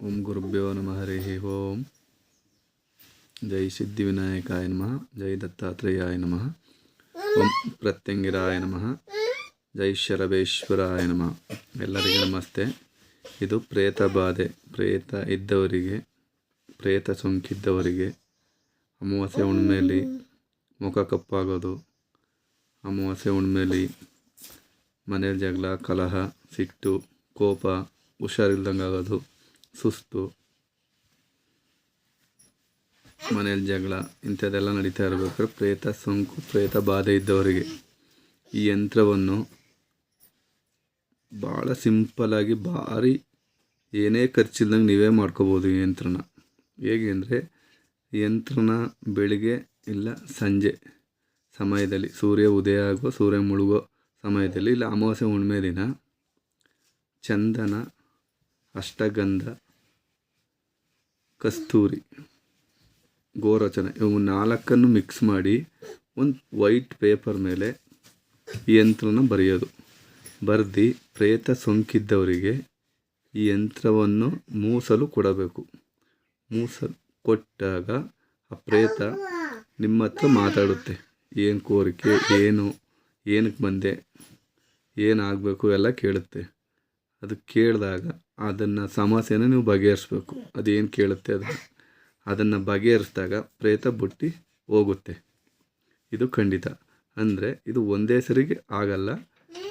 ಓಂ ಗುರುಭ್ಯೋ ನಮಃ ಹರಿ ಓಂ ಜೈ ಸಿದ್ಧಿವಿನಾಯಕಾಯ ನಮಃ ಜೈ ದತ್ತಾತ್ರೇಯಾಯ ನಮಃ ಓಂ ಪ್ರತ್ಯಂಗಿರಾಯ ನಮಃ ಜೈ ಶರಬೇಶ್ವರಾಯ ನಮಃ ಎಲ್ಲರಿಗೂ ನಮಸ್ತೆ. ಇದು ಪ್ರೇತ ಬಾಧೆ, ಪ್ರೇತ ಇದ್ದವರಿಗೆ, ಪ್ರೇತ ಸೋಂಕಿದ್ದವರಿಗೆ, ಅಮಾವಾಸ್ಯೆ ಹುಣ್ಮೇಲಿ ಮುಖ ಕಪ್ಪಾಗೋದು, ಅಮಾವಾಸ್ಯೆ ಹುಣ್ಮೇಲಿ ಮನೇಲಿ ಜಗಳ, ಕಲಹ, ಸಿಟ್ಟು, ಕೋಪ ಹುಷಾರಿಲ್ದಂಗೆ ಆಗೋದು ಸುಸ್ತು ಮನೇಲಿ ಜಗಳ, ಇಂಥದ್ದೆಲ್ಲ ನಡೀತಾ ಇರಬೇಕಾದ್ರೆ ಪ್ರೇತ ಸೋಂಕು, ಪ್ರೇತ ಬಾಧೆ ಇದ್ದವರಿಗೆ ಈ ಯಂತ್ರವನ್ನು ಭಾಳ ಸಿಂಪಲ್ಲಾಗಿ ಭಾರಿ ಏನೇ ಖರ್ಚಿಲ್ದಂಗೆ ನೀವೇ ಮಾಡ್ಕೋಬೋದು ಈ ಯಂತ್ರನ. ಹೇಗೆ ಅಂದರೆ, ಯಂತ್ರನ ಬೆಳಿಗ್ಗೆ ಇಲ್ಲ ಸಂಜೆ ಸಮಯದಲ್ಲಿ, ಸೂರ್ಯ ಉದಯ ಆಗೋ ಸೂರ್ಯ ಮುಳುಗೋ ಸಮಯದಲ್ಲಿ, ಇಲ್ಲ ಅಮಾವಾಸ್ಯೆ ಹುಣ್ಮೆ ದಿನ, ಚಂದನ, ಅಷ್ಟಗಂಧ ಕಸ್ತೂರಿ ಗೋರಚನೆ ಇವು ನಾಲ್ಕನ್ನು ಮಿಕ್ಸ್ ಮಾಡಿ ಒಂದು ವೈಟ್ ಪೇಪರ್ ಮೇಲೆ ಈ ಯಂತ್ರನ ಬರೆಯೋದು. ಬರೆದು ಪ್ರೇತ ಸೋಂಕಿದ್ದವರಿಗೆ ಈ ಯಂತ್ರವನ್ನು ಮೂಸಲು ಕೊಡಬೇಕು. ಮೂಸಲು ಕೊಟ್ಟಾಗ ಆ ಪ್ರೇತ ನಿಮ್ಮ ಹತ್ರ ಮಾತಾಡುತ್ತೆ. ಏನು ಕೋರಿಕೆ, ಏನು ಏನಕ್ಕೆ ಬಂದೆ, ಏನಾಗಬೇಕು ಎಲ್ಲ ಕೇಳುತ್ತೆ. ಅದು ಕೇಳಿದಾಗ ಅದನ್ನು ಸಮಸ್ಯೆನ ನೀವು ಬಗೆಹರಿಸ್ಬೇಕು. ಅದೇನು ಕೇಳುತ್ತೆ ಅದು? ಅದನ್ನು ಬಗೆಹರಿಸಿದಾಗ ಪ್ರೇತ ಬುಟ್ಟಿ ಹೋಗುತ್ತೆ. ಇದು ಖಂಡಿತ. ಅಂದರೆ ಇದು ಒಂದೇ ಸರಿಗೆ ಆಗಲ್ಲ.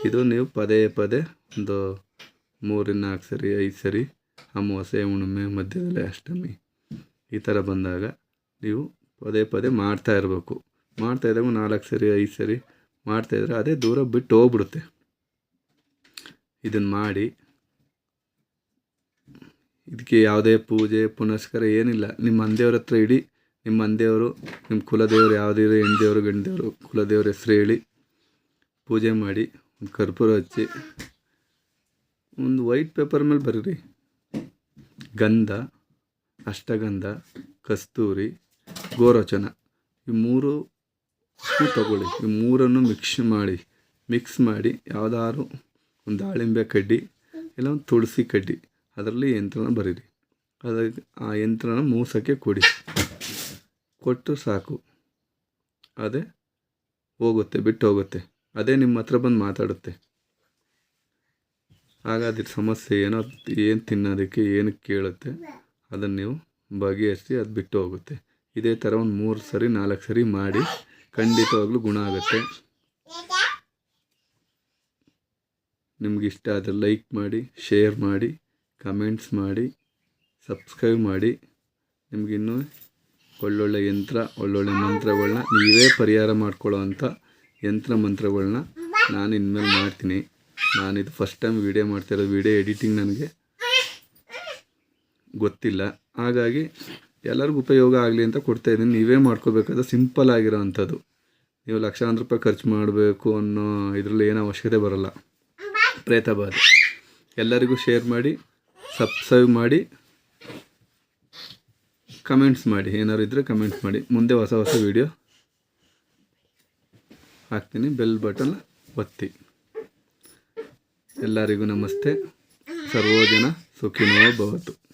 ಇದು ನೀವು ಪದೇ ಪದೇ ಒಂದು ಮೂರಿಂದ ನಾಲ್ಕು ಸರಿ, ಐದು ಸರಿ, ಅಮಾವಾಸ್ಯೆ, ಹುಣ್ಣಿಮೆ, ಮಧ್ಯದಲ್ಲಿ ಅಷ್ಟಮಿ ಈ ಥರ ಬಂದಾಗ ನೀವು ಪದೇ ಪದೇ ಮಾಡ್ತಾ ಇರಬೇಕು. ಮಾಡ್ತಾ ಇದ್ದಾಗ ನಾಲ್ಕು ಸರಿ, ಐದು ಸರಿ ಮಾಡ್ತಾಯಿದ್ರೆ ಅದೇ ದೂರ ಬಿಟ್ಟು ಹೋಗ್ಬಿಡುತ್ತೆ. ಇದನ್ನು ಮಾಡಿ ಇದಕ್ಕೆ ಯಾವುದೇ ಪೂಜೆ, ಪುನಸ್ಕಾರ ಏನಿಲ್ಲ. ನಿಮ್ಮ ಅಂದೆಯವ್ರ ಹತ್ರ ಇಡಿ. ನಿಮ್ಮ ಅಂದೇವರು ನಿಮ್ಮ ಕುಲದೇವರು ಯಾವುದೇ ಹೆಣ್ದೇವರು, ಗಂಡದೇವರು, ಕುಲದೇವ್ರ ಹೆಸರು ಹೇಳಿ ಪೂಜೆ ಮಾಡಿ, ಒಂದು ಕರ್ಪೂರ ಹಚ್ಚಿ, ಒಂದು ವೈಟ್ ಪೇಪರ್ ಮೇಲೆ ಬರ್ರಿ. ಗಂಧ, ಅಷ್ಟಗಂಧ, ಕಸ್ತೂರಿ, ಗೋರಚನ, ಈ ಮೂರು ತಗೊಳ್ಳಿ. ಈ ಮೂರನ್ನು ಮಿಕ್ಸ್ ಮಾಡಿ ಮಿಕ್ಸ್ ಮಾಡಿ, ಯಾವುದಾದ್ರು ಒಂದು ದಾಳಿಂಬೆ ಕಡ್ಡಿ, ಇಲ್ಲ ಒಂದು ತುಳಸಿ ಕಡ್ಡಿ. ಅದರಲ್ಲಿ ಯಂತ್ರನ ಬರೀರಿ. ಅದಕ್ಕೆ ಆ ಯಂತ್ರನ ಮೂಸಕ್ಕೆ ಕೊಡಿ. ಕೊಟ್ಟು ಸಾಕು. ಅದೇ ಹೋಗುತ್ತೆ, ಬಿಟ್ಟು ಹೋಗುತ್ತೆ. ಅದೇ ನಿಮ್ಮ ಹತ್ರ ಬಂದು ಮಾತಾಡುತ್ತೆ. ಆಗ ಅದ್ರ ಸಮಸ್ಯೆ ಏನೋ ಏನು ತಿನ್ನೋದಕ್ಕೆ, ಏನು ಕೇಳುತ್ತೆ, ಅದನ್ನು ನೀವು ಬಗೆಹರಿಸಿ ಅದು ಬಿಟ್ಟು ಹೋಗುತ್ತೆ. ಇದೇ ಥರ ಒಂದು ಮೂರು ಸರಿ, ನಾಲ್ಕು ಸರಿ ಮಾಡಿ ಖಂಡಿತವಾಗ್ಲೂ ಗುಣ ಆಗುತ್ತೆ. ನಿಮಗಿಷ್ಟ ಆದರೆ ಲೈಕ್ ಮಾಡಿ ಶೇರ್ ಮಾಡಿ. ಕಮೆಂಟ್ಸ್ ಮಾಡಿ ಸಬ್ಸ್ಕ್ರೈಬ್ ಮಾಡಿ. ನಿಮಗಿನ್ನೂ ಒಳ್ಳೊಳ್ಳೆ ಯಂತ್ರ, ಒಳ್ಳೊಳ್ಳೆ ಮಂತ್ರಗಳನ್ನ ನೀವೇ ಪರಿಹಾರ ಮಾಡ್ಕೊಳ್ಳೋ ಅಂಥ ಯಂತ್ರ ಮಂತ್ರಗಳನ್ನ ನಾನು ಇನ್ಮೇಲೆ ಮಾಡ್ತೀನಿ. ನಾನಿದು ಫಸ್ಟ್ ಟೈಮ್ ವೀಡಿಯೋ ಮಾಡ್ತಾಯಿರೋದು ವೀಡಿಯೋ ಎಡಿಟಿಂಗ್ ನನಗೆ ಗೊತ್ತಿಲ್ಲ. ಹಾಗಾಗಿ ಎಲ್ಲರಿಗೂ ಉಪಯೋಗ ಆಗಲಿ ಅಂತ ಕೊಡ್ತಾ ಇದ್ದೀನಿ. ನೀವೇ ಮಾಡ್ಕೋಬೇಕಾದ್ರೆ ಸಿಂಪಲ್ ಆಗಿರೋ ಅಂಥದ್ದು. ನೀವು ಲಕ್ಷಾಂತರ ರೂಪಾಯಿ ಖರ್ಚು ಮಾಡಬೇಕು ಅನ್ನೋ ಇದರಲ್ಲಿ ಏನೋ ಅವಶ್ಯಕತೆ ಬರೋಲ್ಲ. ಪ್ರೇತ ಎಲ್ಲರಿಗೂ ಶೇರ್ ಮಾಡಿ. ಸಬ್ಸ್ಕ್ರೈಬ್ ಮಾಡಿ ಕಮೆಂಟ್ಸ್ ಮಾಡಿ. ಏನಾದ್ರು ಇದ್ದರೆ ಕಮೆಂಟ್ಸ್ ಮಾಡಿ. ಮುಂದೆ ಹೊಸ ಹೊಸ ವೀಡಿಯೋ ಹಾಕ್ತೀನಿ. ಬೆಲ್ ಬಟನ್ ಒತ್ತಿ. ಎಲ್ಲರಿಗೂ ನಮಸ್ತೆ. ಸರ್ವೋಜನ ಸುಖಿನೋ ಭವತು.